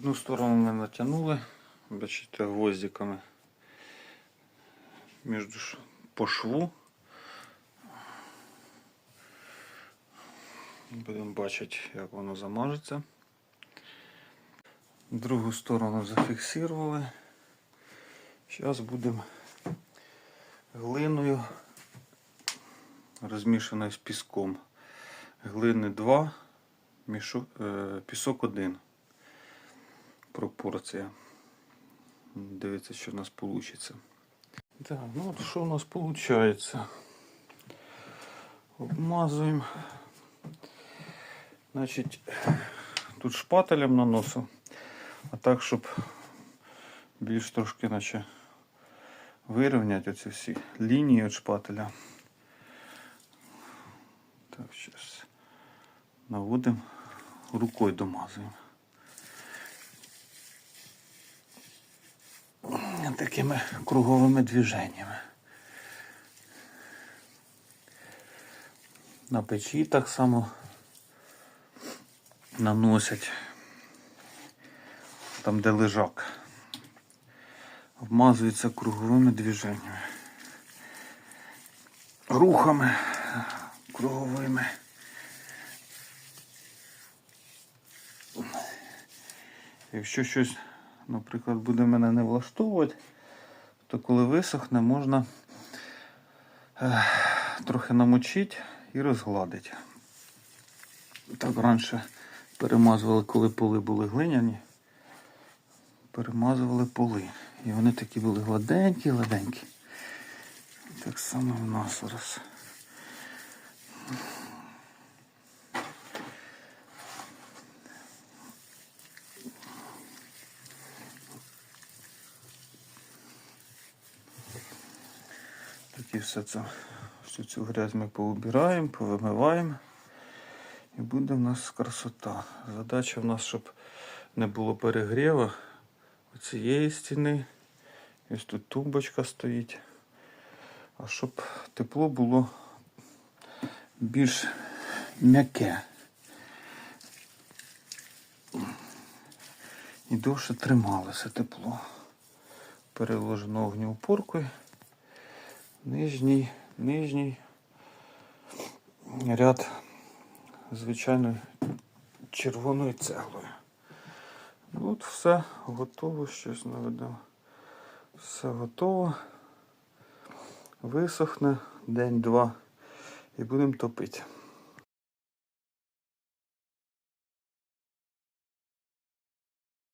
Одну сторону ми натягнули, бачите, гвоздиками між по шву. Будемо бачити, як воно замажеться. Другу сторону зафіксували. Зараз будемо глиною, розмішаною з піском. Глини 2, мішок, е, пісок 1. Пропорція. Дивіться, що в нас вийде. Так, ну от що у нас виходить? Обмазуємо. Значить, тут шпателем наносив, а так, щоб більш трошки наче вирівняти оці всі лінії від шпателя. Так, зараз наводимо, рукою домазуємо. Такими круговими движеннями. На печі так само наносять там, де лежак. Обмазується круговими движеннями. Рухами круговими. Якщо щось, наприклад, буде мене не влаштовувати, то коли висохне, можна е, трохи намочити і розгладити. Так раніше перемазували, коли поли були глиняні, перемазували поли. І вони такі були гладенькі, гладенькі. Так само в нас зараз. Тоді все це, всю цю грязь ми поубираємо, повимиваємо. І буде в нас красота. Задача в нас, щоб не було перегріву цієї стіни. Ось тут тумбочка стоїть. А щоб тепло було більш м'яке. І довше трималося тепло. Переложено огнеупоркою. Нижній, нижній ряд звичайною червоною цеглою. От все готово, щось наведемо. Все готово. Висохне день-два і будемо топити.